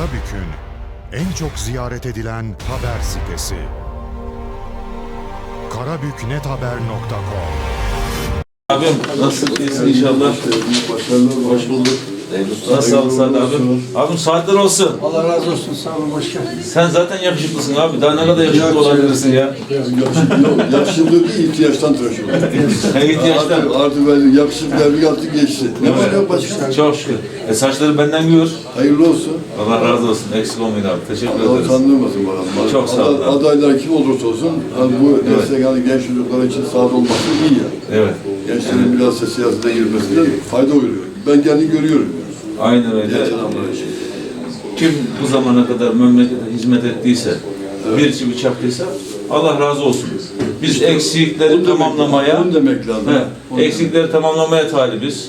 Karabük'ün en çok ziyaret edilen haber sitesi. karabüknethaber.com Abim nasılsın? İyisin inşallah. Hoş bulduk. Nasıl sağlık Saad abim? Abim saatler olsun. Allah razı olsun. Sağ olun. Hoş geldiniz. Sen zaten yakışıklısın abi. Daha ne kadar yakışıklı olabilirsin ya. Yok, yaşlılığı değil, ihtiyaçtan tıraş oldu. Her ihtiyaçtan. Artık, artık ben yakışık devri yaptık geçti. Ne var yok başka? Çok şükür. E saçları benden gör. Hayırlı olsun. Allah razı olsun. Eksik olmayın abi. Teşekkür Allah ederiz. utandırmasın bakalım. Çok sağ olun. Ad- Adaylar kim olursa olsun, hani bu destek hani genç çocuklar için sağda olması iyi ya. Evet. Gençlerin biraz da siyasete girmesine fayda oluyor. Ben kendi görüyorum. Aynen öyle. İçin. Kim bu zamana kadar memlekete hizmet ettiyse, bir çivi çaktıysa Allah razı olsun. Biz eksikleri Onu demek- tamamlamaya, Onu demek lazım. He, Onu eksikleri tamamlamaya talibiz.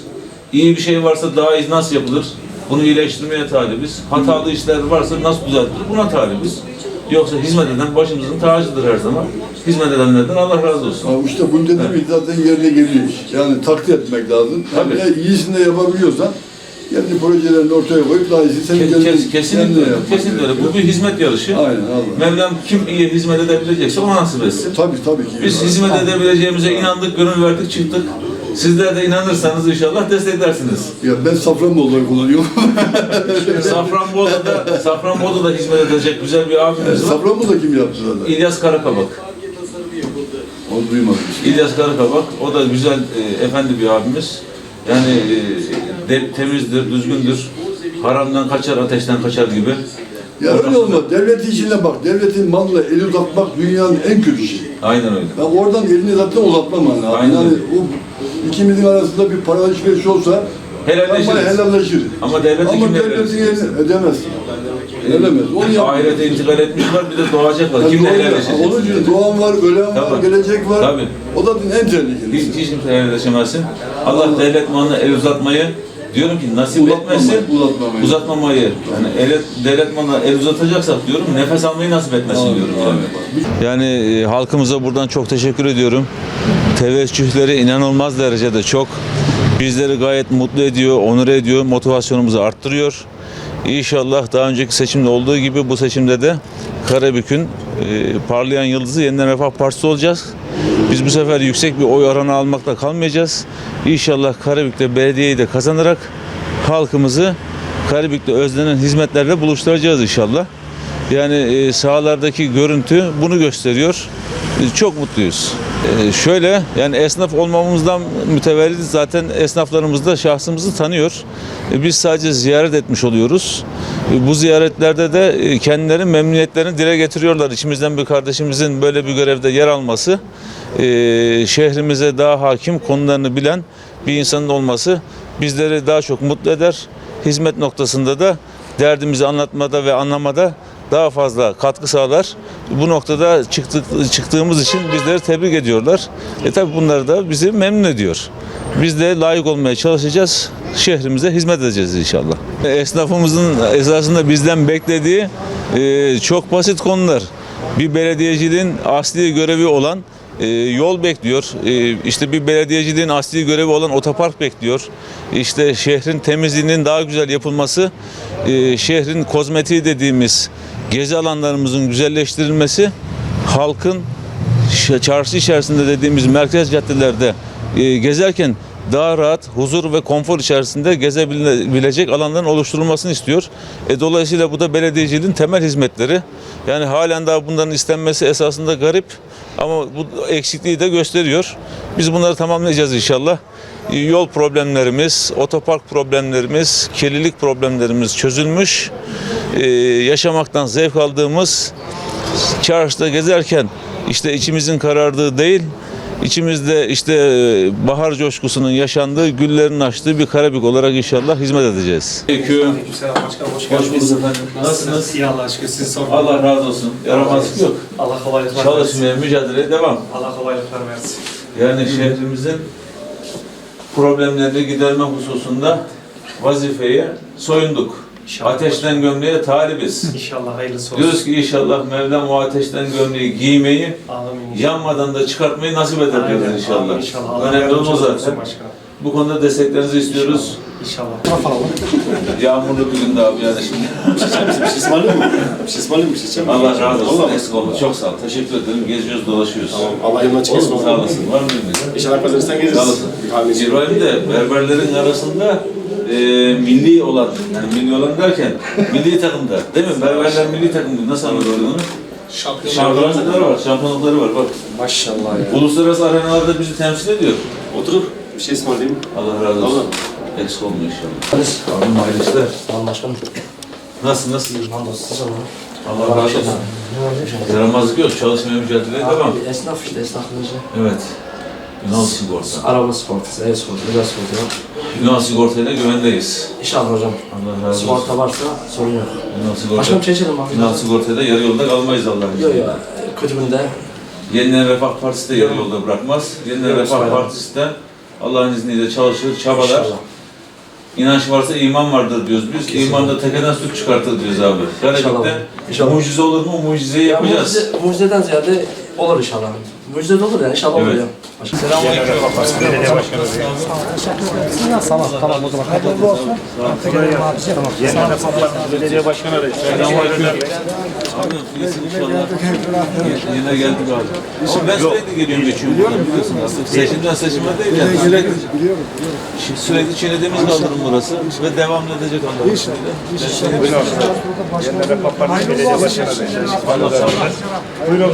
İyi bir şey varsa daha iyi nasıl yapılır? Bunu iyileştirmeye talibiz. Hatalı işler varsa nasıl düzeltilir? Buna talibiz. Yoksa hizmet eden başımızın tacıdır her zaman. Hizmet edenlerden Allah razı olsun. Ama işte bunu dedim zaten yerine geliyor. Yani takdir etmek lazım. Tabii. Yani iyisini de yapabiliyorsan kendi projelerini ortaya koyup daha iyisini senin Kes, kes, kesinlikle öyle. Kesinlikle öyle. Bu bir hizmet yarışı. Aynen Allah. Mevlam kim iyi hizmet edebilecekse ona nasip etsin. Tabii tabii ki. Biz hizmet edebileceğimize inandık, gönül verdik, çıktık. Sizler de inanırsanız inşallah desteklersiniz. Ya ben Safranbolu'ları kullanıyorum. Safranbolu'da, Safranbolu'da hizmet edecek güzel bir abimiz var. Safranbolu'da kim yaptı zaten? İlyas Karakabak. Onu duymadım. İlyas Karakabak, o da güzel, e, efendi bir abimiz. Yani e, de- temizdir, düzgündür. Haramdan kaçar, ateşten kaçar gibi. Ya öyle olmaz. Devletin içine bak. Devletin malına eli uzatmak dünyanın en kötü şeyi. Aynen öyle. Ya oradan elini zaten uzatmaman lazım. Aynen Yani öyle. o ikimizin arasında bir para alışverişi olsa Helalleşiriz. ama helalleşir. Ama devleti Ama devletin elini ödemez. Ödemez. Onu yap. Ahirete intikal etmişler, bir de doğacaklar. Kimle helalleşecek? Onun için doğan var, ölen var, Tabii. gelecek var. Tabii. O da en tehlikelisi. Hiç, hiç kimse helalleşemezsin. Allah devlet malına el uzatmayı diyorum ki nasip Uzatmamayı, etmesin. uzatmamayı. Uzatmamayı. Yani el, devlet malına el uzatacaksak diyorum nefes almayı nasip etmesin diyorum. Yani. Yani e, halkımıza buradan çok teşekkür ediyorum. Teveccühleri inanılmaz derecede çok. Bizleri gayet mutlu ediyor, onur ediyor, motivasyonumuzu arttırıyor. İnşallah daha önceki seçimde olduğu gibi bu seçimde de Karabük'ün e, parlayan yıldızı yeniden Refah Partisi olacağız. Biz bu sefer yüksek bir oy oranı almakta kalmayacağız. İnşallah Karabük'te belediyeyi de kazanarak halkımızı Karabük'te özlenen hizmetlerle buluşturacağız inşallah. Yani e, sahalardaki görüntü bunu gösteriyor. E, Çok mutluyuz. E, şöyle yani esnaf olmamızdan mütevellit zaten esnaflarımız da şahsımızı tanıyor. E, biz sadece ziyaret etmiş oluyoruz. Bu ziyaretlerde de e, memnuniyetlerini dile getiriyorlar. İçimizden bir kardeşimizin böyle bir görevde yer alması, e, şehrimize daha hakim konularını bilen bir insanın olması bizleri daha çok mutlu eder. Hizmet noktasında da derdimizi anlatmada ve anlamada daha fazla katkı sağlar. Bu noktada çıktık, çıktığımız için bizleri tebrik ediyorlar. E tabi bunlar da bizi memnun ediyor. Biz de layık olmaya çalışacağız. Şehrimize hizmet edeceğiz inşallah. Esnafımızın esasında bizden beklediği e, çok basit konular. Bir belediyeciliğin asli görevi olan e, yol bekliyor. E, işte bir belediyeciliğin asli görevi olan otopark bekliyor. İşte şehrin temizliğinin daha güzel yapılması, e, şehrin kozmetiği dediğimiz gezi alanlarımızın güzelleştirilmesi, halkın çarşı içerisinde dediğimiz merkez caddelerde e, gezerken daha rahat, huzur ve konfor içerisinde gezebilecek alanların oluşturulmasını istiyor. E, dolayısıyla bu da belediyeciliğin temel hizmetleri. Yani halen daha bunların istenmesi esasında garip ama bu eksikliği de gösteriyor. Biz bunları tamamlayacağız inşallah. E, Yol problemlerimiz, otopark problemlerimiz, kirlilik problemlerimiz çözülmüş. E, yaşamaktan zevk aldığımız çarşıda gezerken işte içimizin karardığı değil, içimizde işte e, bahar coşkusunun yaşandığı, güllerin açtığı bir Karabük olarak inşallah hizmet edeceğiz. Aleyküm. Hoş geldiniz. bulduk efendim. Nasılsınız? İyi Allah aşkına sizi sormalı. Allah razı olsun. Yaramazlık yok. Allah kolaylıklar versin. Çalışmaya, mücadeleye devam. Allah kolaylıklar versin. Yani şehrimizin problemlerini giderme hususunda vazifeye soyunduk. İnşallah. Ateşten gömleğe talibiz. İnşallah hayırlısı olsun. Diyoruz ki inşallah Mevlam o ateşten gömleği giymeyi Amin. yanmadan da çıkartmayı nasip eder diyoruz inşallah. amin inşallah. Allah Önemli olan o zaten. Bu konuda desteklerinizi istiyoruz. İnşallah. Yağmurlu bir günde abi yani şimdi. Bir şey ısmarlayayım mı? Bir şey ısmarlayayım mı? Bir şey? Allah razı olsun. Vallahi. Eksik olma. Çok sağ ol. Teşekkür ederim. Geziyoruz, dolaşıyoruz. Tamam. Allah yolundan çıkarsın. Sağ olasın. Var mı bilmiyorum. İnşallah kazanırsan geliriz. Sağ olasın. İbrahim de berberlerin arasında e, milli olan, yani milli olan derken milli takımda. Değil mi? Berberler milli takımda. Nasıl anladın onu? Şampiyonlukları var, şampiyonlukları var. Bak, Maşallah ya. uluslararası arenalarda bizi temsil ediyor. Oturup bir şey ısmarlayayım. Allah razı olsun. Eksik olma inşallah. Abim hayırlı işler. Tamam başkanım. Nasıl, nasıl? Hamdolsun. Allah razı olsun. Yaramazlık yok, çalışmaya mücadeleye devam. Abi esnaf işte esnaflıcı. Evet. Ünal Sigorta. Araba sigortası, ev sigortası, özel sigorta. Ünal Sigorta'yla güvendeyiz. İnşallah hocam. Allah razı olsun. Sigorta varsa sorun yok. Ünal Sigorta. Başkanım çay içelim abi. Ünal Sigorta'da yarı yolda kalmayız Allah'ın Yok izniyle. yok. Kötümünde. Yeniden Refah Partisi de yarı yolda bırakmaz. Yeniden Evet, Refah aynen. Partisi de Allah'ın izniyle çalışır, çabalar. İnşallah. İnanç varsa iman vardır diyoruz biz. Kesinlikle. İmanda tekeden süt çıkartır diyoruz abi. İnşallah. İnşallah. mucize olur mu? Mucizeyi Ya yapacağız. mucize, mucizeden ziyade olur inşallah. Mucize de olur yani inşallah olur Evet. ya. Selamünaleyküm. Belediye başkanı arayış. Selamünaleyküm. Abi, iyisin inşallah. Yine geldik abi. Ama ben sürekli geliyorum geçiyorum buradan biliyorsun artık. Seçimden seçime değil yani. Sürekli, sürekli çiğnediğimiz kaldırım burası ve devam edecek Allah'ın izniyle. Yeniden Parti Belediye Başkanı arayış. Allah sağ olsun. Buyurun.